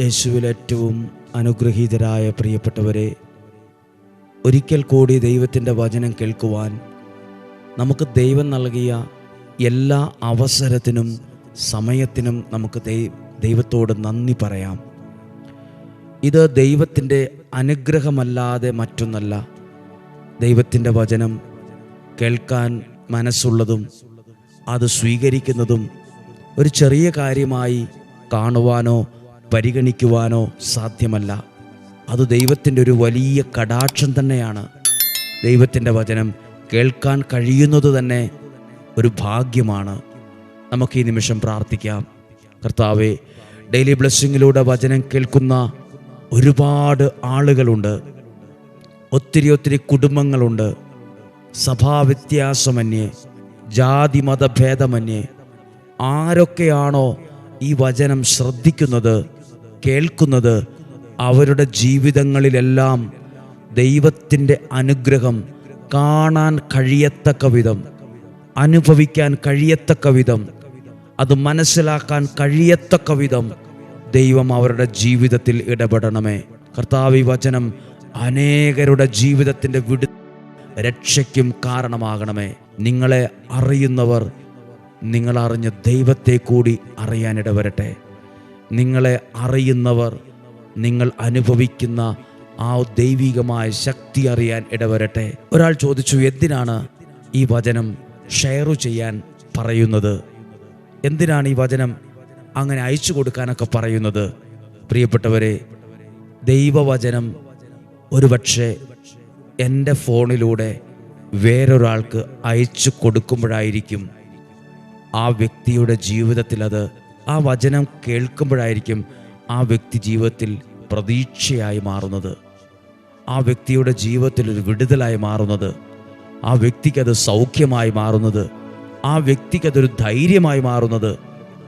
യേശുവിൽ ഏറ്റവും അനുഗ്രഹീതരായ പ്രിയപ്പെട്ടവരെ ഒരിക്കൽ കൂടി ദൈവത്തിന്റെ വചനം കേൾക്കുവാൻ നമുക്ക് ദൈവം നൽകിയ എല്ലാ അവസരത്തിനും സമയത്തിനും നമുക്ക് ദൈവത്തോട് നന്ദി പറയാം. ഇത് ദൈവത്തിന്റെ അനുഗ്രഹമല്ലാതെ മറ്റൊന്നല്ല. ദൈവത്തിന്റെ വചനം കേൾക്കാൻ മനസ്സുള്ളതും അത് സ്വീകരിക്കുന്നതും ഒരു ചെറിയ കാര്യമായി കാണുവാനോ പരിഗണിക്കുവാനോ സാധ്യമല്ല. അത് ദൈവത്തിന്റെ ഒരു വലിയ കടാക്ഷം തന്നെയാണ്. ദൈവത്തിന്റെ വചനം കേൾക്കാൻ കഴിയുന്നത് തന്നെ ഒരു ഭാഗ്യമാണ്. നമുക്ക് ഈ നിമിഷം പ്രാർത്ഥിക്കാം. കർത്താവെ ഡെയിലി ബ്ലെസ്സിങ്ങിലൂടെ വചനം കേൾക്കുന്ന ഒരുപാട് ആളുകളുണ്ട്. ഒത്തിരി ഒത്തിരി കുടുംബങ്ങളുണ്ട്. സഭാവ്യത്യാസമന്യേ ജാതി മതഭേദമന്യേ ആരൊക്കെയാണോ ഈ വചനം ശ്രദ്ധിക്കുന്നത്? കേൾക്കുന്നത് അവരുടെ ജീവിതങ്ങളിലെല്ലാം ദൈവത്തിന്റെ അനുഗ്രഹം കാണാൻ കഴിയത്തക്ക വിധം അനുഭവിക്കാൻ കഴിയത്തക്ക വിധം അത് മനസ്സിലാക്കാൻ കഴിയത്തക്ക വിധം ദൈവം അവരുടെ ജീവിതത്തിൽ ഇടപെടണമേ. കർത്താവ് വചനം അനേകരുടെ ജീവിതത്തിന്റെ വിടു രക്ഷയ്ക്കും കാരണമാകണമേ. നിങ്ങളെ അറിയുന്നവർ നിങ്ങളറിഞ്ഞ ദൈവത്തെ കൂടി അറിയാനിടവരട്ടെ. നിങ്ങളെ അറിയുന്നവർ നിങ്ങൾ അനുഭവിക്കുന്ന ആ ദൈവികമായ ശക്തി അറിയാൻ ഇടവരട്ടെ. ഒരാൾ ചോദിച്ചു എന്തിനാണ് ഈ വചനം ഷെയർ ചെയ്യാൻ പറയുന്നത്? എന്തിനാണ് ഈ വചനം അങ്ങനെ അയച്ചു കൊടുക്കാനൊക്കെ പറയുന്നത്? പ്രിയപ്പെട്ടവരെ ദൈവവചനം ഒരുപക്ഷെ എന്റെ ഫോണിലൂടെ വേറൊരാൾക്ക് അയച്ചു കൊടുക്കുമ്പോഴായിരിക്കും ആ വ്യക്തിയുടെ ജീവിതത്തിൽ അത് ആ വചനം കേൾക്കുമ്പോഴായിരിക്കും ആ വ്യക്തി ജീവിതത്തിൽ പ്രതീക്ഷയായി മാറുന്നത്. ആ വ്യക്തിയുടെ ജീവിതത്തിൽ ഒരു വിടുതലായി മാറുന്നത്. ആ വ്യക്തിക്കത് സൗഖ്യമായി മാറുന്നത്. ആ വ്യക്തിക്കതൊരു ധൈര്യമായി മാറുന്നത്.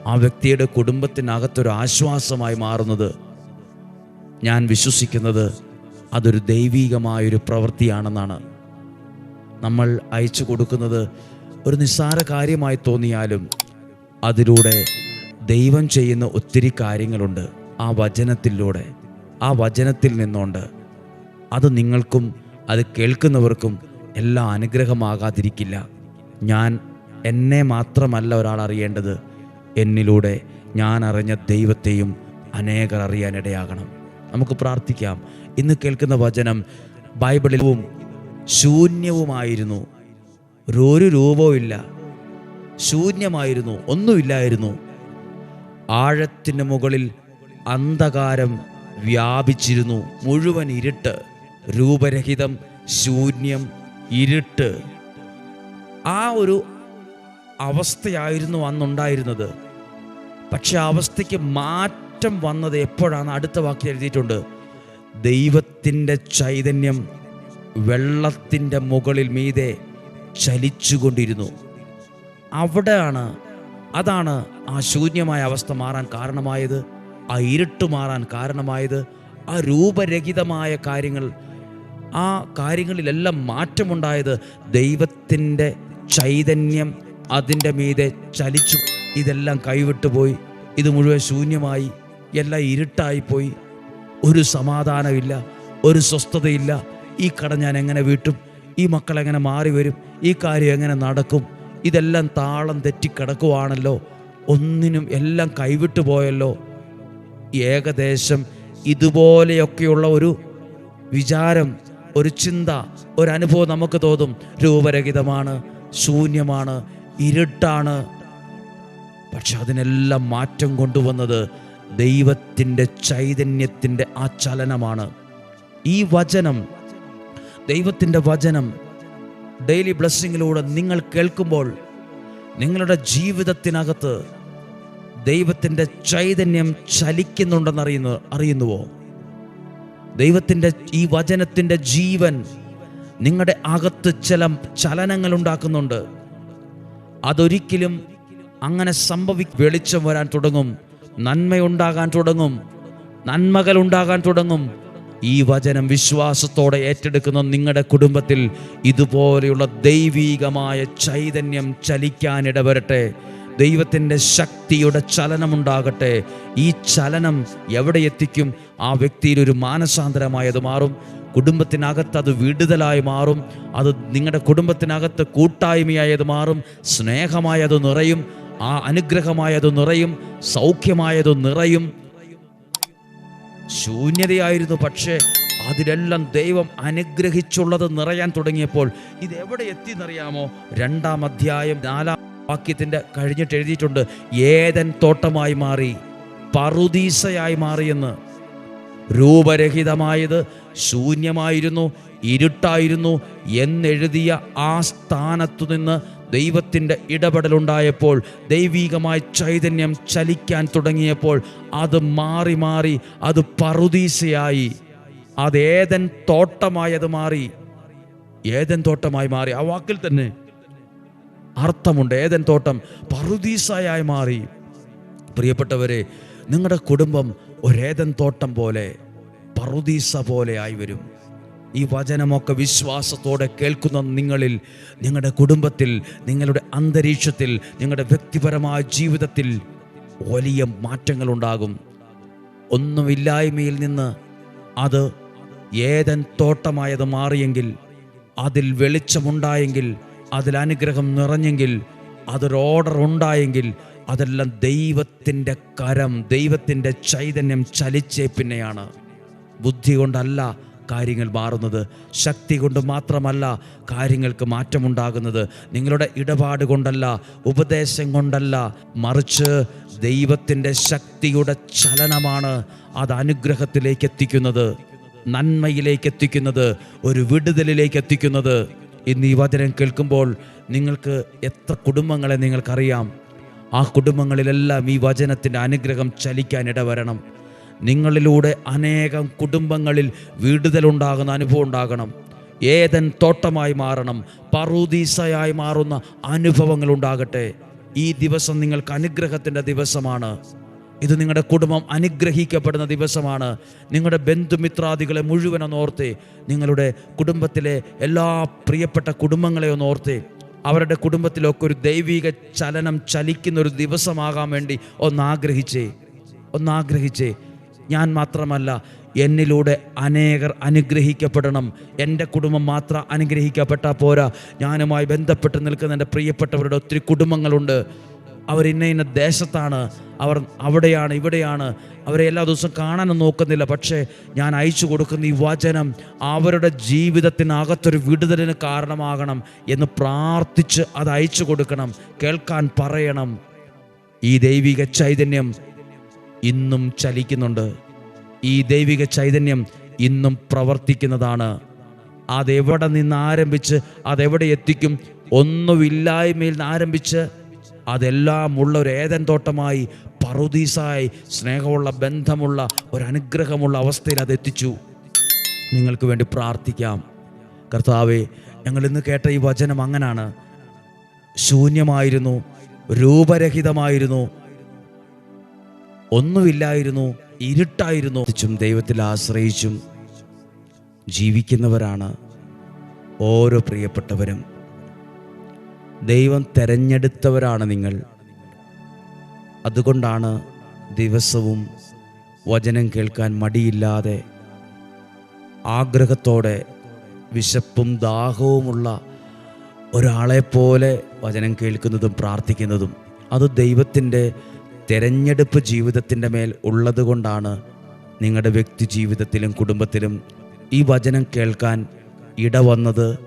ആ വ്യക്തിയുടെ കുടുംബത്തിനകത്തൊരു ആശ്വാസമായി മാറുന്നത്. ഞാൻ വിശ്വസിക്കുന്നത് അതൊരു ദൈവീകമായൊരു പ്രവൃത്തിയാണെന്നാണ്. നമ്മൾ അയച്ചു കൊടുക്കുന്നത് ഒരു നിസ്സാര കാര്യമായി തോന്നിയാലും അതിലൂടെ ദൈവം ചെയ്യുന്ന ഒത്തിരി കാര്യങ്ങളുണ്ട് ആ വചനത്തിലൂടെ. ആ വചനത്തിൽ നിന്നുകൊണ്ട് അത് നിങ്ങൾക്കും അത് കേൾക്കുന്നവർക്കും എല്ലാം അനുഗ്രഹമാകാതിരിക്കില്ല. ഞാൻ എന്നെ മാത്രമല്ല ഒരാൾ അറിയേണ്ടത്. എന്നിലൂടെ ഞാൻ അറിഞ്ഞ ദൈവത്തെയും അനേകർ അറിയാനിടയാകണം. നമുക്ക് പ്രാർത്ഥിക്കാം. ഇന്ന് കേൾക്കുന്ന വചനം ബൈബിളിലും ശൂന്യവുമായിരുന്നു. ഒരു രൂപവും ഇല്ല ശൂന്യമായിരുന്നു. ഒന്നുമില്ലായിരുന്നു. ആഴത്തിന് മുകളിൽ അന്ധകാരം വ്യാപിച്ചിരുന്നു. മുഴുവൻ ഇരുട്ട് രൂപരഹിതം ശൂന്യം ഇരുട്ട്. ആ ഒരു അവസ്ഥയായിരുന്നു അന്നുണ്ടായിരുന്നത്. പക്ഷെ ആ അവസ്ഥയ്ക്ക് മാറ്റം വന്നത് എപ്പോഴാണ്? അടുത്ത വാക്യം എഴുതിയിട്ടുണ്ട്. ദൈവത്തിന്റെ ചൈതന്യം വെള്ളത്തിന്റെ മുകളിൽ മീതെ ചലിച്ചുകൊണ്ടിരുന്നു. അവിടെയാണ് അതാണ് ആ ശൂന്യമായ അവസ്ഥ മാറാൻ കാരണമായത് ആ ഇരുട്ട് മാറാൻ കാരണമായത് ആ രൂപരഹിതമായ കാര്യങ്ങൾ ആ കാര്യങ്ങളിലെല്ലാം മാറ്റമുണ്ടായത് ദൈവത്തിന്റെ ചൈതന്യം അതിന്റെ മീതെ ചലിച്ചു. ഇതെല്ലാം കൈവിട്ടുപോയി ഇത് മുഴുവൻ ശൂന്യമായി എല്ലാം ഇരുട്ടായിപ്പോയി. ഒരു സമാധാനമില്ല ഒരു സ്വസ്ഥതയില്ല. ഈ കട ഞാൻ എങ്ങനെ വീട്ടും? ഈ മക്കൾ എങ്ങനെ മാറി വരും? ഈ കാര്യം എങ്ങനെ നടക്കും? ഇതെല്ലാം താളം തെറ്റിക്കിടക്കുവാണല്ലോ ഒന്നിനും എല്ലാം കൈവിട്ടു പോയല്ലോ. ഏകദേശം ഇതുപോലെയൊക്കെയുള്ള ഒരു വിചാരം ഒരു ചിന്ത ഒരു അനുഭവം നമുക്ക് തോന്നും. രൂപരഹിതമാണ് ശൂന്യമാണ് ഇരുട്ടാണ്. പക്ഷെ അതിനെല്ലാം മാറ്റം കൊണ്ടുവന്നത് ദൈവത്തിന്റെ ചൈതന്യത്തിന്റെ ആ ചലനമാണ് ഈ വചനം ദൈവത്തിന്റെ വചനം ഡെയിലി ബ്ലെസ്സിങ്ങിലൂടെ നിങ്ങൾ കേൾക്കുമ്പോൾ നിങ്ങളുടെ ജീവിതത്തിനകത്ത് ദൈവത്തിന്റെ ചൈതന്യം ചലിക്കുന്നുണ്ടെന്ന് അറിയുന്നു അറിയുന്നുവോ? ദൈവത്തിന്റെ ഈ വചനത്തിന്റെ ജീവൻ നിങ്ങളുടെ അകത്ത് ചില ചലനങ്ങൾ ഉണ്ടാക്കുന്നുണ്ട് അതൊരിക്കലും അങ്ങനെ സംഭവി വെളിച്ചം വരാൻ തുടങ്ങും നന്മയുണ്ടാകാൻ തുടങ്ങും നന്മകൾ ഉണ്ടാകാൻ തുടങ്ങും ഈ വചനം വിശ്വാസത്തോടെ ഏറ്റെടുക്കുന്ന നിങ്ങളുടെ കുടുംബത്തിൽ ഇതുപോലെയുള്ള ദൈവീകമായ ചൈതന്യം ചലിക്കാനിടവരട്ടെ. ദൈവത്തിന്റെ ശക്തിയുടെ ചലനമുണ്ടാകട്ടെ. ഈ ചലനം എവിടെ എത്തിക്കും? ആ വ്യക്തിയിൽ ഒരു മാനസാന്തരമായത് മാറും. കുടുംബത്തിനകത്ത് അത് വിടുതലായി മാറും. അത് നിങ്ങളുടെ കുടുംബത്തിനകത്ത് കൂട്ടായ്മയായത് മാറും. സ്നേഹമായത് നിറയും. ആ അനുഗ്രഹമായത് നിറയും. സൗഖ്യമായത് നിറയും. ശൂന്യതയായിരുന്നു പക്ഷേ അതിലെല്ലാം ദൈവം അനുഗ്രഹിച്ചുള്ളത് നിറയാൻ തുടങ്ങിയപ്പോൾ ഇത് എവിടെ എത്തി എന്നറിയാമോ രണ്ടാം അധ്യായം നാലാം വാക്യത്തിന്റെ കഴിഞ്ഞിട്ട് എഴുതിയിട്ടുണ്ട് ഏതൻ തോട്ടമായി മാറി പറുദീസയായി മാറിയെന്ന് രൂപരഹിതമായത് ശൂന്യമായിരുന്നു ഇരുട്ടായിരുന്നു എന്നെഴുതിയ ആ സ്ഥാനത്തു നിന്ന് ദൈവത്തിന്റെ ഇടപെടലുണ്ടായപ്പോൾ ദൈവീകമായ ചൈതന്യം ചലിക്കാൻ തുടങ്ങിയപ്പോൾ അത് മാറി മാറി അത് പറുദീസയായി. അത് ഏതൻ തോട്ടമായി അത് മാറി. ഏതൻ തോട്ടമായി മാറി. ആ വാക്കിൽ തന്നെ അർത്ഥമുണ്ട്. ഏതൻ തോട്ടം പറുദീസയായി മാറി. പ്രിയപ്പെട്ടവരെ നിങ്ങളുടെ കുടുംബം ഒരേതൻ തോട്ടം പോലെ പറുദീസ പോലെ ആയി വരും. ഈ വചനമൊക്കെ വിശ്വാസത്തോടെ കേൾക്കുന്ന നിങ്ങളിൽ നിങ്ങളുടെ കുടുംബത്തിൽ നിങ്ങളുടെ അന്തരീക്ഷത്തിൽ നിങ്ങളുടെ വ്യക്തിപരമായ ജീവിതത്തിൽ വലിയ മാറ്റങ്ങളുണ്ടാകും. ഒന്നുമില്ലായ്മയിൽ നിന്ന് അത് ഏതൻ തോട്ടമായത് മാറിയെങ്കിൽ അതിൽ വെളിച്ചമുണ്ടായെങ്കിൽ അതിൽ അനുഗ്രഹം നിറഞ്ഞെങ്കിൽ അതൊരു ഓർഡർ ഉണ്ടായെങ്കിൽ അതെല്ലാം ദൈവത്തിന്റെ കരം ദൈവത്തിന്റെ ചൈതന്യം ചലിച്ചേ പിന്നെയാണ്. ബുദ്ധി കൊണ്ടല്ല കാര്യങ്ങൾ മാറുന്നത് ശക്തി കൊണ്ട് മാത്രമല്ല കാര്യങ്ങൾക്ക് മാറ്റമുണ്ടാകുന്നത്. നിങ്ങളുടെ ഇടപാട് കൊണ്ടല്ല ഉപദേശം കൊണ്ടല്ല മറിച്ച് ദൈവത്തിന്റെ ശക്തിയുടെ ചലനമാണ് അത് അനുഗ്രഹത്തിലേക്ക് എത്തിക്കുന്നത് നന്മയിലേക്ക് എത്തിക്കുന്നത് ഒരു വിടുതലിലേക്ക് എത്തിക്കുന്നത്. ഇന്ന് ഈ വചനം കേൾക്കുമ്പോൾ നിങ്ങൾക്ക് എത്ര കുടുംബങ്ങളെ നിങ്ങൾക്കറിയാം? ആ കുടുംബങ്ങളിലെല്ലാം ഈ വചനത്തിന്റെ അനുഗ്രഹം ചലിക്കാൻ ഇടവരണം. നിങ്ങളിലൂടെ അനേകം കുടുംബങ്ങളിൽ വിടുതലുണ്ടാകുന്ന അനുഭവം ഉണ്ടാകണം. ഏതൻ തോട്ടമായി മാറണം പറുദീസയായി മാറുന്ന അനുഭവങ്ങൾ ഉണ്ടാകട്ടെ. ഈ ദിവസം നിങ്ങൾക്ക് അനുഗ്രഹത്തിന്റെ ദിവസമാണ്. ഇത് നിങ്ങളുടെ കുടുംബം അനുഗ്രഹിക്കപ്പെടുന്ന ദിവസമാണ്. നിങ്ങളുടെ ബന്ധുമിത്രാദികളെ മുഴുവൻ ഓർത്തേ നിങ്ങളുടെ കുടുംബത്തിലെ എല്ലാ പ്രിയപ്പെട്ട കുടുംബങ്ങളെ ഒന്ന് ഓർത്തേ അവരുടെ കുടുംബത്തിലൊക്കെ ഒരു ദൈവിക ചലനം ചലിക്കുന്ന ഒരു ദിവസമാകാൻ വേണ്ടി ഒന്നാഗ്രഹിച്ചേ ഒന്നാഗ്രഹിച്ചേ. ഞാൻ മാത്രമല്ല എന്നിലൂടെ അനേകർ അനുഗ്രഹിക്കപ്പെടണം. എന്റെ കുടുംബം മാത്രം അനുഗ്രഹിക്കപ്പെട്ടാൽ പോരാ. ഞാനുമായി ബന്ധപ്പെട്ട് നിൽക്കുന്ന എന്റെ പ്രിയപ്പെട്ടവരുടെ ഒത്തിരി കുടുംബങ്ങളുണ്ട്. അവർ ഇന്ന ഇന്ന ദേശത്താണ്. അവർ അവിടെയാണ് ഇവിടെയാണ്. അവരെ എല്ലാ ദിവസവും കാണാനും നോക്കുന്നില്ല. പക്ഷേ ഞാൻ അയച്ചു കൊടുക്കുന്ന ഈ വചനം അവരുടെ ജീവിതത്തിനകത്തൊരു വിടുതലിന് കാരണമാകണം എന്ന് പ്രാർത്ഥിച്ച് അത് അയച്ചു കൊടുക്കണം. കേൾക്കാൻ പറയണം. ഈ ദൈവിക ചൈതന്യം ഇന്നും ചലിക്കുന്നുണ്ട്. ഈ ദൈവിക ചൈതന്യം ഇന്നും പ്രവർത്തിക്കുന്നതാണ്. അതെവിടെ നിന്ന് ആരംഭിച്ച് അതെവിടെ എത്തിക്കും ഒന്നുമില്ലായ്മയിൽ നിന്ന് ആരംഭിച്ച് അതെല്ലാം ഉള്ള ഒരു ഏതൻ തോട്ടമായി പറുദീസായി സ്നേഹമുള്ള ബന്ധമുള്ള ഒരു അനുഗ്രഹമുള്ള അവസ്ഥയിൽ അത് എത്തിച്ചു. നിങ്ങൾക്ക് വേണ്ടി പ്രാർത്ഥിക്കാം. കർത്താവെ ഞങ്ങൾ ഇന്ന് കേട്ട ഈ വചനം അങ്ങനാണ്. ശൂന്യമായിരുന്നു രൂപരഹിതമായിരുന്നു. ഒന്നുമില്ലായിരുന്നു ഇരുട്ടായിരുന്നു. ചും ദൈവത്തിൽ ആശ്രയിച്ചും ജീവിക്കുന്നവരാണ് ഓരോ പ്രിയപ്പെട്ടവരും. ദൈവം തെരഞ്ഞെടുത്തവരാണ് നിങ്ങൾ. അതുകൊണ്ടാണ് ദിവസവും വചനം കേൾക്കാൻ മടിയില്ലാതെ ആഗ്രഹത്തോടെ വിശപ്പും ദാഹവുമുള്ള ഒരാളെപ്പോലെ വചനം കേൾക്കുന്നതും പ്രാർത്ഥിക്കുന്നതും. അത് ദൈവത്തിന്റെ തെരഞ്ഞെടുപ്പ് ജീവിതത്തിന്റെ മേൽ ഉള്ളതുകൊണ്ടാണ് നിങ്ങളുടെ വ്യക്തി ജീവിതത്തിലും കുടുംബത്തിലും ഈ വചനം കേൾക്കാൻ ഇടവന്നത്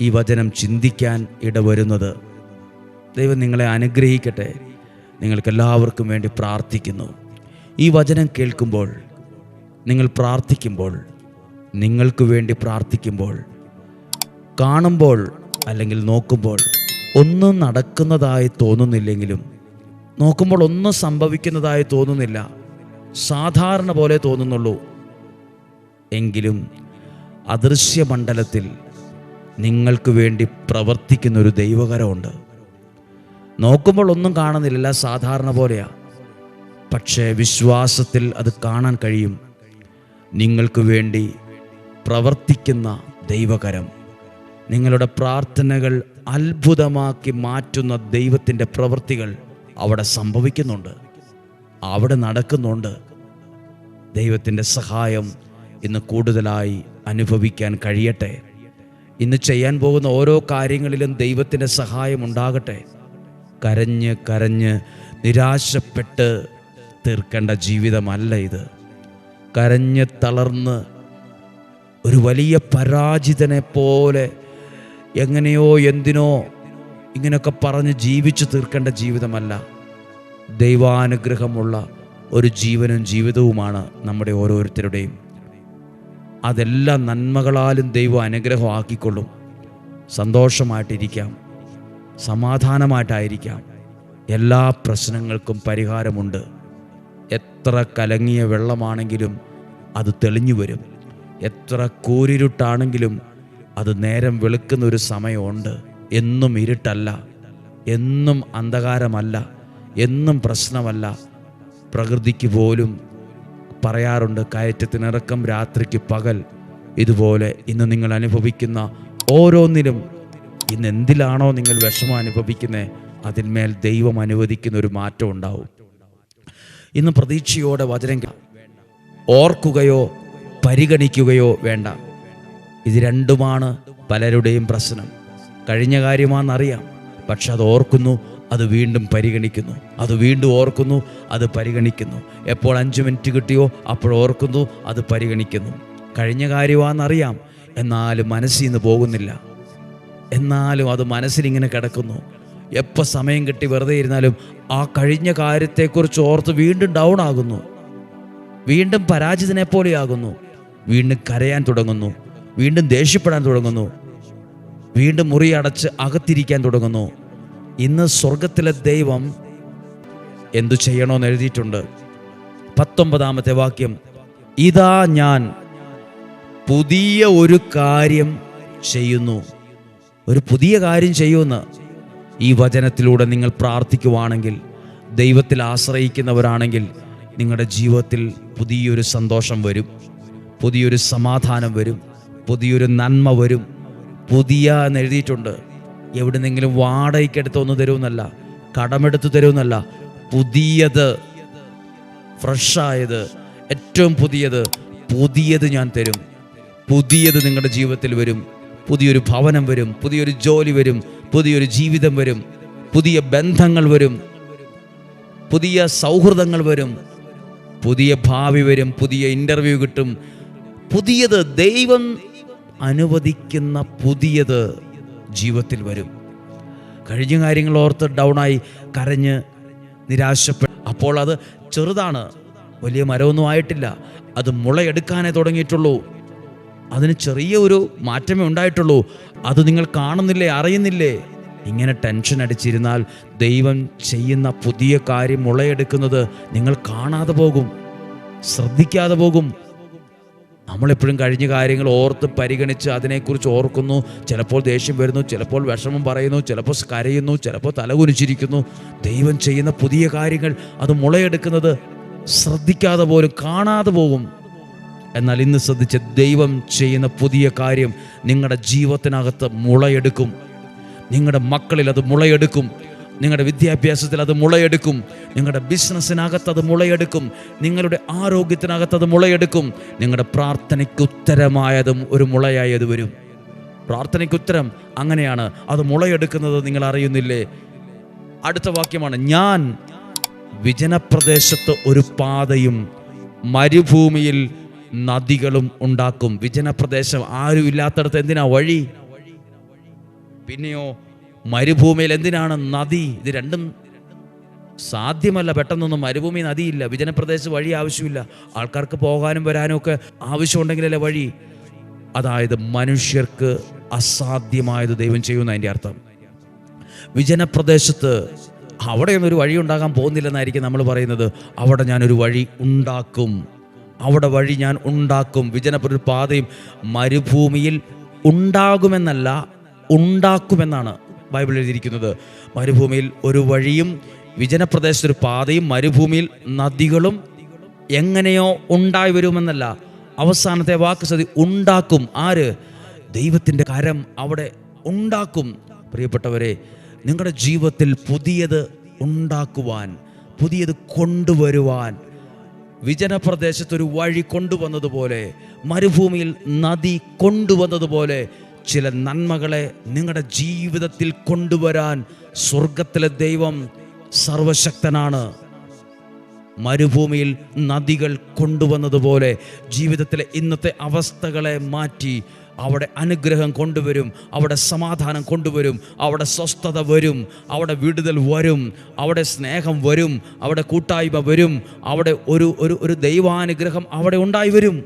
ഈ വചനം ചിന്തിക്കാൻ ഇടവരുന്നത്. ദൈവം നിങ്ങളെ അനുഗ്രഹിക്കട്ടെ. നിങ്ങൾക്കെല്ലാവർക്കും വേണ്ടി പ്രാർത്ഥിക്കുന്നു. ഈ വചനം കേൾക്കുമ്പോൾ നിങ്ങൾ പ്രാർത്ഥിക്കുമ്പോൾ നിങ്ങൾക്ക് വേണ്ടി പ്രാർത്ഥിക്കുമ്പോൾ കാണുമ്പോൾ അല്ലെങ്കിൽ നോക്കുമ്പോൾ ഒന്നും നടക്കുന്നതായി തോന്നുന്നില്ലെങ്കിലും നോക്കുമ്പോൾ ഒന്നും സംഭവിക്കുന്നതായി തോന്നുന്നില്ല. സാധാരണ പോലെ തോന്നുന്നുള്ളൂ. എങ്കിലും അദൃശ്യമണ്ഡലത്തിൽ നിങ്ങൾക്ക് വേണ്ടി പ്രവർത്തിക്കുന്ന ഒരു ദൈവകരമുണ്ട്. നോക്കുമ്പോൾ ഒന്നും കാണുന്നില്ല സാധാരണ പോലെയാ. പക്ഷേ വിശ്വാസത്തിൽ അത് കാണാൻ കഴിയും. നിങ്ങൾക്ക് വേണ്ടി പ്രവർത്തിക്കുന്ന ദൈവകരം. നിങ്ങളുടെ പ്രാർത്ഥനകൾ അത്ഭുതമാക്കി മാറ്റുന്ന ദൈവത്തിന്റെ പ്രവൃത്തികൾ. അവിടെ സംഭവിക്കുന്നുണ്ട്. അവിടെ നടക്കുന്നുണ്ട്. ദൈവത്തിന്റെ സഹായം ഇന്ന് കൂടുതലായി അനുഭവിക്കാൻ കഴിയട്ടെ. ഇന്ന് ചെയ്യാൻ പോകുന്ന ഓരോ കാര്യങ്ങളിലും ദൈവത്തിന്റെ സഹായം ഉണ്ടാകട്ടെ. കരഞ്ഞ് കരഞ്ഞ് നിരാശപ്പെട്ട് തീർക്കേണ്ട ജീവിതമല്ല ഇത്. കരഞ്ഞ് തളർന്ന് ഒരു വലിയ പരാജിതനെ പോലെ എങ്ങനെയോ എന്തിനോ ഇങ്ങനെയൊക്കെ പറഞ്ഞ് ജീവിച്ചു തീർക്കേണ്ട ജീവിതമല്ല. ദൈവാനുഗ്രഹമുള്ള ഒരു ജീവനും ജീവിതവുമാണ് നമ്മുടെ ഓരോരുത്തരുടെയും. അതെല്ലാം നന്മകളാലും ദൈവം അനുഗ്രഹമാക്കിക്കൊള്ളും. സന്തോഷമായിട്ടിരിക്കാം. സമാധാനമായിട്ടായിരിക്കാം. എല്ലാ പ്രശ്നങ്ങൾക്കും പരിഹാരമുണ്ട്. എത്ര കലങ്ങിയ വെള്ളമാണെങ്കിലും അത് തെളിഞ്ഞു വരും. എത്ര കൂരിരുട്ടാണെങ്കിലും അത് നേരം വെളുക്കുന്ന ഒരു സമയമുണ്ട്. എന്നും ഇരുട്ടല്ല എന്നും അന്ധകാരമല്ല എന്നും പ്രശ്നമല്ല. പ്രകൃതിക്ക് പോലും പറയാറുണ്ട് കയറ്റത്തിനിറക്കം രാത്രിക്ക് പകൽ. ഇതുപോലെ ഇന്ന് നിങ്ങൾ അനുഭവിക്കുന്ന ഓരോന്നിലും ഇന്ന് എന്തിലാണോ നിങ്ങൾ വിഷമം അനുഭവിക്കുന്നത് അതിന്മേൽ ദൈവം അനുവദിക്കുന്ന ഒരു മാറ്റം ഉണ്ടാവും. ഇന്ന് പ്രതീക്ഷയോടെ വചനം ഓർക്കുകയോ പരിഗണിക്കുകയോ വേണ്ട. ഇത് രണ്ടുമാണ് പലരുടെയും പ്രശ്നം. കഴിഞ്ഞ കാര്യമാണെന്നറിയാം. പക്ഷെ അത് ഓർക്കുന്നു അത് വീണ്ടും പരിഗണിക്കുന്നു. അത് വീണ്ടും ഓർക്കുന്നു അത് പരിഗണിക്കുന്നു. എപ്പോൾ അഞ്ച് മിനിറ്റ് കിട്ടിയോ അപ്പോൾ ഓർക്കുന്നു അത് പരിഗണിക്കുന്നു. കഴിഞ്ഞ കാര്യമാണെന്നറിയാം എന്നാലും മനസ്സിൽ നിന്ന് പോകുന്നില്ല. എന്നാലും അത് മനസ്സിലിങ്ങനെ കിടക്കുന്നു. എപ്പോൾ സമയം കിട്ടി വെറുതെ ഇരുന്നാലും ആ കഴിഞ്ഞ കാര്യത്തെക്കുറിച്ച് ഓർത്ത് വീണ്ടും ഡൗൺ ആകുന്നു. വീണ്ടും പരാജിതനെ പോലെയാകുന്നു വീണ്ടും കരയാൻ തുടങ്ങുന്നു. വീണ്ടും ദേഷ്യപ്പെടാൻ തുടങ്ങുന്നു. വീണ്ടും മുറി അടച്ച് അകത്തിരിക്കാൻ തുടങ്ങുന്നു. ഇന്ന് സ്വർഗത്തിലെ ദൈവം എന്തു ചെയ്യണമെന്ന് എഴുതിയിട്ടുണ്ട്. പത്തൊമ്പതാമത്തെ വാക്യം. ഇതാ ഞാൻ പുതിയ ഒരു കാര്യം ചെയ്യുന്നു. ഒരു പുതിയ കാര്യം ചെയ്യുമെന്ന് ഈ വചനത്തിലൂടെ നിങ്ങൾ പ്രാർത്ഥിക്കുവാണെങ്കിൽ ദൈവത്തിൽ ആശ്രയിക്കുന്നവരാണെങ്കിൽ നിങ്ങളുടെ ജീവിതത്തിൽ പുതിയൊരു സന്തോഷം വരും. പുതിയൊരു സമാധാനം വരും. പുതിയൊരു നന്മ വരും. പുതിയ എന്ന് എഴുതിയിട്ടുണ്ട്. എവിടുന്നെങ്കിലും വാടകയ്ക്കെടുത്ത് ഒന്ന് തരുമെന്നല്ല കടമെടുത്ത് തരുമെന്നല്ല പുതിയത് ഫ്രഷായത് ഏറ്റവും പുതിയത് പുതിയത് ഞാൻ തരും. പുതിയത് നിങ്ങളുടെ ജീവിതത്തിൽ വരും. പുതിയൊരു ഭവനം വരും പുതിയൊരു ജോലി വരും പുതിയൊരു ജീവിതം വരും പുതിയ ബന്ധങ്ങൾ വരും പുതിയ സൗഹൃദങ്ങൾ വരും പുതിയ ഭാവി വരും പുതിയ ഇന്റർവ്യൂ കിട്ടും. പുതിയത് ദൈവം അനുവദിക്കുന്ന പുതിയത് ജീവിതത്തിൽ വരും. കഴിഞ്ഞ കാര്യങ്ങൾ ഓർത്ത് ഡൗണായി കരഞ്ഞ് നിരാശപ്പെട്ടു. അപ്പോൾ അത് ചെറുതാണ്. വലിയ മരമൊന്നും ആയിട്ടില്ല. അത് മുളയെടുക്കാനേ തുടങ്ങിയിട്ടുള്ളൂ. അതിന് ചെറിയ ഒരു മാറ്റമേ ഉണ്ടായിട്ടുള്ളൂ. അത് നിങ്ങൾ കാണുന്നില്ലേ അറിയുന്നില്ലേ? ഇങ്ങനെ ടെൻഷൻ അടിച്ചിരുന്നാൽ ദൈവം ചെയ്യുന്ന പുതിയ കാര്യം മുളയെടുക്കുന്നത് നിങ്ങൾ കാണാതെ പോകും. ശ്രദ്ധിക്കാതെ പോകും. നമ്മളെപ്പോഴും കഴിഞ്ഞ കാര്യങ്ങൾ ഓർത്ത് പരിഗണിച്ച് അതിനെക്കുറിച്ച് ഓർക്കുന്നു. ചിലപ്പോൾ ദേഷ്യം വരുന്നു ചിലപ്പോൾ വിഷമം പറയുന്നു ചിലപ്പോൾ കരയുന്നു ചിലപ്പോൾ തലകുനിച്ചിരിക്കുന്നു. ദൈവം ചെയ്യുന്ന പുതിയ കാര്യങ്ങൾ അത് മുളയെടുക്കുന്നത് ശ്രദ്ധിക്കാതെ പോലും കാണാതെ പോകും എന്നാൽ ഇന്ന് ശ്രദ്ധിച്ച് ദൈവം ചെയ്യുന്ന പുതിയ കാര്യം നിങ്ങളുടെ ജീവിതത്തിനകത്ത് മുളയെടുക്കും. നിങ്ങളുടെ മക്കളിൽ അത് മുളയെടുക്കും. നിങ്ങളുടെ വിദ്യാഭ്യാസത്തിൽ അത് മുളയെടുക്കും. നിങ്ങളുടെ ബിസിനസ്സിനകത്ത് അത് മുളയെടുക്കും. നിങ്ങളുടെ ആരോഗ്യത്തിനകത്ത് അത് മുളയെടുക്കും. നിങ്ങളുടെ പ്രാർത്ഥനയ്ക്ക് ഉത്തരമായതും ഒരു മുളയായി അത് വരും. പ്രാർത്ഥനയ്ക്ക് ഉത്തരം അങ്ങനെയാണ്. അത് മുളയെടുക്കുന്നത് നിങ്ങൾ അറിയുന്നില്ലേ? അടുത്ത വാക്യമാണ്. ഞാൻ വിജനപ്രദേശത്ത് ഒരു പാതയും മരുഭൂമിയിൽ നദികളും ഉണ്ടാക്കും. വിജനപ്രദേശം ആരും ഇല്ലാത്തടത്ത് എന്തിനാ വഴി? പിന്നെയോ മരുഭൂമിയിൽ എന്തിനാണ് നദി? ഇത് രണ്ടും സാധ്യമല്ല. പെട്ടെന്നൊന്നും മരുഭൂമി നദിയില്ല. വിജനപ്രദേശ വഴി ആവശ്യമില്ല. ആൾക്കാർക്ക് പോകാനും വരാനും ഒക്കെ ആവശ്യമുണ്ടെങ്കിലല്ലേ വഴി? അതായത് മനുഷ്യർക്ക് അസാധ്യമായത് ദൈവം ചെയ്യുന്ന അതിന്റെ അർത്ഥം. വിജനപ്രദേശത്ത് അവിടെയൊന്നും ഒരു വഴി ഉണ്ടാകാൻ പോകുന്നില്ലെന്നായിരിക്കും നമ്മൾ പറയുന്നത്. അവിടെ ഞാനൊരു വഴി ഉണ്ടാക്കും. അവിടെ വഴി ഞാൻ ഉണ്ടാക്കും. വിജനപ്ര പാതയും മരുഭൂമിയിൽ ഉണ്ടാകുമെന്നല്ല ഉണ്ടാക്കുമെന്നാണ് ബൈബിൾ എഴുതിയിരിക്കുന്നത് മരുഭൂമിയിൽ ഒരു വഴിയും വിജനപ്രദേശത്ത് ഒരു പാതയും മരുഭൂമിയിൽ നദികളും എങ്ങനെയോ ഉണ്ടായി വരുമെന്നല്ല. അവസാനത്തെ വാക്ക് സതി ഉണ്ടാക്കും. ആര്? ദൈവത്തിന്റെ കരം അവിടെ ഉണ്ടാക്കും. പ്രിയപ്പെട്ടവരെ നിങ്ങളുടെ ജീവിതത്തിൽ പുതിയത് ഉണ്ടാക്കുവാൻ പുതിയത് കൊണ്ടുവരുവാൻ വിജനപ്രദേശത്തൊരു വഴി കൊണ്ടുവന്നതുപോലെ മരുഭൂമിയിൽ നദി കൊണ്ടുവന്നതുപോലെ ചില നന്മകളെ നിങ്ങളുടെ ജീവിതത്തിൽ കൊണ്ടുവരാൻ സ്വർഗത്തിലെ ദൈവം സർവശക്തനാണ്. മരുഭൂമിയിൽ നദികൾ കൊണ്ടുവന്നതുപോലെ ജീവിതത്തിലെ ഇന്നത്തെ അവസ്ഥകളെ മാറ്റി അവിടെ അനുഗ്രഹം കൊണ്ടുവരും അവിടെ സമാധാനം കൊണ്ടുവരും അവിടെ സ്വസ്ഥത വരും അവിടെ വിടുതൽ വരും അവിടെ സ്നേഹം വരും അവിടെ കൂട്ടായ്മ വരും അവിടെ ഒരു ഒരു ദൈവാനുഗ്രഹം അവിടെ ഉണ്ടായി വരും.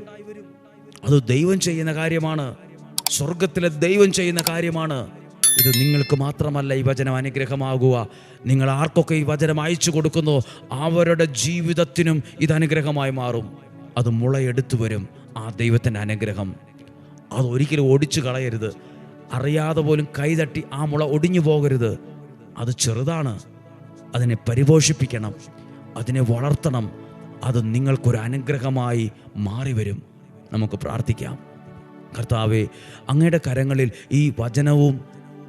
അത് ദൈവം ചെയ്യുന്ന കാര്യമാണ്. സ്വർഗത്തിലെ ദൈവം ചെയ്യുന്ന കാര്യമാണ്. ഇത് നിങ്ങൾക്ക് മാത്രമല്ല ഈ വചനം അനുഗ്രഹമാകുക. നിങ്ങൾ ആർക്കൊക്കെ ഈ വചനം അയച്ചു കൊടുക്കുന്നു അവരുടെ ജീവിതത്തിനും ഇത് അനുഗ്രഹമായി മാറും. അത് മുളയെടുത്തു വരും ആ ദൈവത്തിന്റെ അനുഗ്രഹം. അതൊരിക്കലും ഒടിച്ചു കളയരുത്. അറിയാതെ പോലും കൈതട്ടി ആ മുള ഒടിഞ്ഞു പോകരുത്. അത് ചെറുതാണ്. അതിനെ പരിപോഷിപ്പിക്കണം. അതിനെ വളർത്തണം. അത് നിങ്ങൾക്കൊരു അനുഗ്രഹമായി മാറി വരും. നമുക്ക് പ്രാർത്ഥിക്കാം. കർത്താവെ അങ്ങയുടെ കരങ്ങളിൽ ഈ വചനവും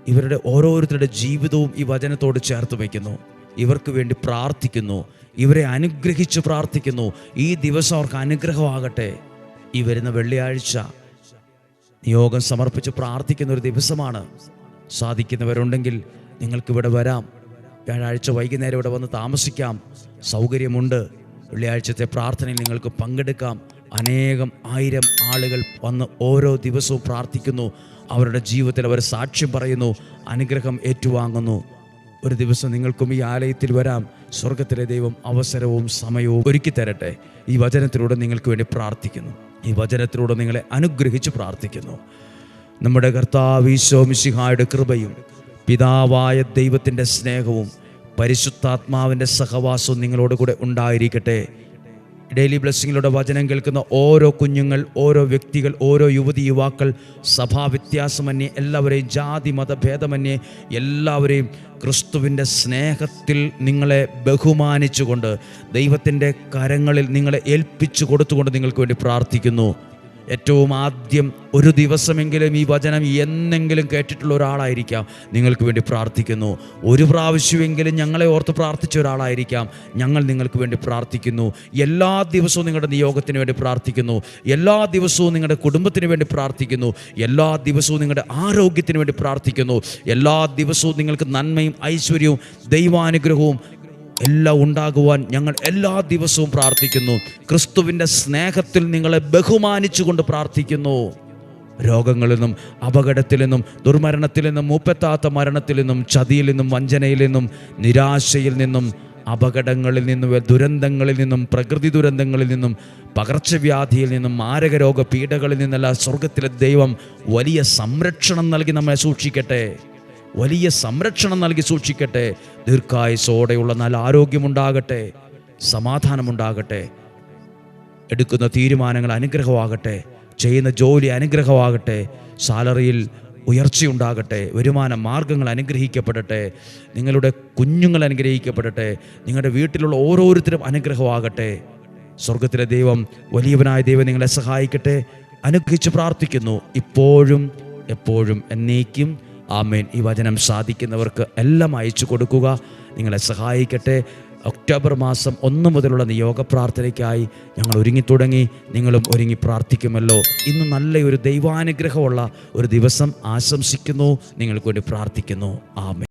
ഇവരുടെ ഓരോരുത്തരുടെ ജീവിതവും ഈ വചനത്തോട് ചേർത്ത് വയ്ക്കുന്നു. ഇവർക്ക് വേണ്ടി പ്രാർത്ഥിക്കുന്നു. ഇവരെ അനുഗ്രഹിച്ച് പ്രാർത്ഥിക്കുന്നു. ഈ ദിവസം അവർക്ക് അനുഗ്രഹമാകട്ടെ. ഈ വരുന്ന വെള്ളിയാഴ്ച നിയോഗം സമർപ്പിച്ച് പ്രാർത്ഥിക്കുന്ന ഒരു ദിവസമാണ്. സാധിക്കുന്നവരുണ്ടെങ്കിൽ നിങ്ങൾക്കിവിടെ വരാം. വ്യാഴാഴ്ച വൈകുന്നേരം ഇവിടെ വന്ന് താമസിക്കാം. സൗകര്യമുണ്ട്. വെള്ളിയാഴ്ചത്തെ പ്രാർത്ഥനയിൽ നിങ്ങൾക്ക് പങ്കെടുക്കാം. അനേകം ആയിരം ആളുകൾ വന്ന് ഓരോ ദിവസവും പ്രാർത്ഥിക്കുന്നു. അവരുടെ ജീവിതത്തിൽ അവർ സാക്ഷ്യം പറയുന്നു. അനുഗ്രഹം ഏറ്റുവാങ്ങുന്നു. ഒരു ദിവസം നിങ്ങൾക്കും ഈ ആലയത്തിൽ വരാം. സ്വർഗത്തിലെ ദൈവം അവസരവും സമയവും ഒരുക്കി തരട്ടെ. ഈ വചനത്തിലൂടെ നിങ്ങൾക്ക് വേണ്ടി പ്രാർത്ഥിക്കുന്നു. ഈ വചനത്തിലൂടെ നിങ്ങളെ അനുഗ്രഹിച്ച് പ്രാർത്ഥിക്കുന്നു. നമ്മുടെ കർത്താവ് മിശിഹായുടെ കൃപയും പിതാവായ ദൈവത്തിന്റെ സ്നേഹവും പരിശുദ്ധാത്മാവിന്റെ സഹവാസവും നിങ്ങളോട് കൂടെ ഉണ്ടായിരിക്കട്ടെ. ഡെയിലി ബ്ലെസ്സിങ്ങിലൂടെ വചനം കേൾക്കുന്ന ഓരോ കുഞ്ഞുങ്ങൾ ഓരോ വ്യക്തികൾ ഓരോ യുവതി യുവാക്കൾ സഭാ വ്യത്യാസമന്യേ എല്ലാവരെയും ജാതി മതഭേദമന്യേ എല്ലാവരെയും ക്രിസ്തുവിന്റെ സ്നേഹത്തിൽ നിങ്ങളെ ബഹുമാനിച്ചുകൊണ്ട് ദൈവത്തിന്റെ കരങ്ങളിൽ നിങ്ങളെ ഏൽപ്പിച്ചു കൊടുത്തുകൊണ്ട് നിങ്ങൾക്ക് വേണ്ടി പ്രാർത്ഥിക്കുന്നു. ഏറ്റവും ആദ്യം ഒരു ദിവസമെങ്കിലും ഈ വചനം എന്നെങ്കിലും കേട്ടിട്ടുള്ള ഒരാളായിരിക്കാം. നിങ്ങൾക്ക് വേണ്ടി പ്രാർത്ഥിക്കുന്നു. ഒരു പ്രാവശ്യമെങ്കിലും ഞങ്ങളെ ഓർത്ത് പ്രാർത്ഥിച്ച ഒരാളായിരിക്കാം. ഞങ്ങൾ നിങ്ങൾക്ക് വേണ്ടി പ്രാർത്ഥിക്കുന്നു. എല്ലാ ദിവസവും നിങ്ങളുടെ നിയോഗത്തിന് വേണ്ടി പ്രാർത്ഥിക്കുന്നു. എല്ലാ ദിവസവും നിങ്ങളുടെ കുടുംബത്തിന് വേണ്ടി പ്രാർത്ഥിക്കുന്നു. എല്ലാ ദിവസവും നിങ്ങളുടെ ആരോഗ്യത്തിന് വേണ്ടി പ്രാർത്ഥിക്കുന്നു. എല്ലാ ദിവസവും നിങ്ങൾക്ക് നന്മയും ഐശ്വര്യവും ദൈവാനുഗ്രഹവും എല്ലാം ഉണ്ടാകുവാൻ ഞങ്ങൾ എല്ലാ ദിവസവും പ്രാർത്ഥിക്കുന്നു. ക്രിസ്തുവിന്റെ സ്നേഹത്തിൽ നിങ്ങളെ ബഹുമാനിച്ചുകൊണ്ട് പ്രാർത്ഥിക്കുന്നു. രോഗങ്ങളിൽ നിന്നും അപകടത്തിൽ നിന്നും ദുർമരണത്തിൽ നിന്നും മൂപ്പത്താത്ത മരണത്തിൽ നിന്നും ചതിയിൽ നിന്നും വഞ്ചനയിൽ നിന്നും നിരാശയിൽ നിന്നും അപകടങ്ങളിൽ നിന്നും ദുരന്തങ്ങളിൽ നിന്നും പ്രകൃതി ദുരന്തങ്ങളിൽ നിന്നും പകർച്ചവ്യാധിയിൽ നിന്നും മാരകരോഗ പീഡകളിൽ നിന്നല്ല സ്വർഗത്തിലെ ദൈവം വലിയ സംരക്ഷണം നൽകി നമ്മെ സൂക്ഷിക്കട്ടെ. വലിയ സംരക്ഷണം നൽകി സൂക്ഷിക്കട്ടെ. ദീർഘായുസോടെയുള്ള നല്ല ആരോഗ്യമുണ്ടാകട്ടെ. സമാധാനമുണ്ടാകട്ടെ. എടുക്കുന്ന തീരുമാനങ്ങൾ അനുഗ്രഹമാകട്ടെ. ചെയ്യുന്ന ജോലി അനുഗ്രഹമാകട്ടെ. സാലറിയിൽ ഉയർച്ചയുണ്ടാകട്ടെ. വരുമാന മാർഗങ്ങൾ അനുഗ്രഹിക്കപ്പെടട്ടെ. നിങ്ങളുടെ കുഞ്ഞുങ്ങൾ അനുഗ്രഹിക്കപ്പെടട്ടെ. നിങ്ങളുടെ വീട്ടിലുള്ള ഓരോരുത്തരും അനുഗ്രഹമാകട്ടെ. സ്വർഗത്തിലെ ദൈവം വലിയവനായ ദൈവം നിങ്ങളെ സഹായിക്കട്ടെ. അനുഗ്രഹിച്ച് പ്രാർത്ഥിക്കുന്നു. ഇപ്പോഴും എപ്പോഴും എന്നേക്കും ആമേൻ. ഈ വചനം സാധിക്കുന്നവർക്ക് എല്ലാം അയച്ചു കൊടുക്കുക. നിങ്ങളെ സഹായിക്കട്ടെ. ഒക്ടോബർ മാസം ഒന്ന് മുതലുള്ള നിയോഗ പ്രാർത്ഥനയ്ക്കായി ഞങ്ങൾ ഒരുങ്ങി തുടങ്ങി നിങ്ങളും ഒരുങ്ങി പ്രാർത്ഥിക്കുമല്ലോ. ഇന്ന് നല്ലൊരു ദൈവാനുഗ്രഹമുള്ള ഒരു ദിവസം ആശംസിക്കുന്നു. നിങ്ങൾക്ക് വേണ്ടി പ്രാർത്ഥിക്കുന്നു. ആമേൻ.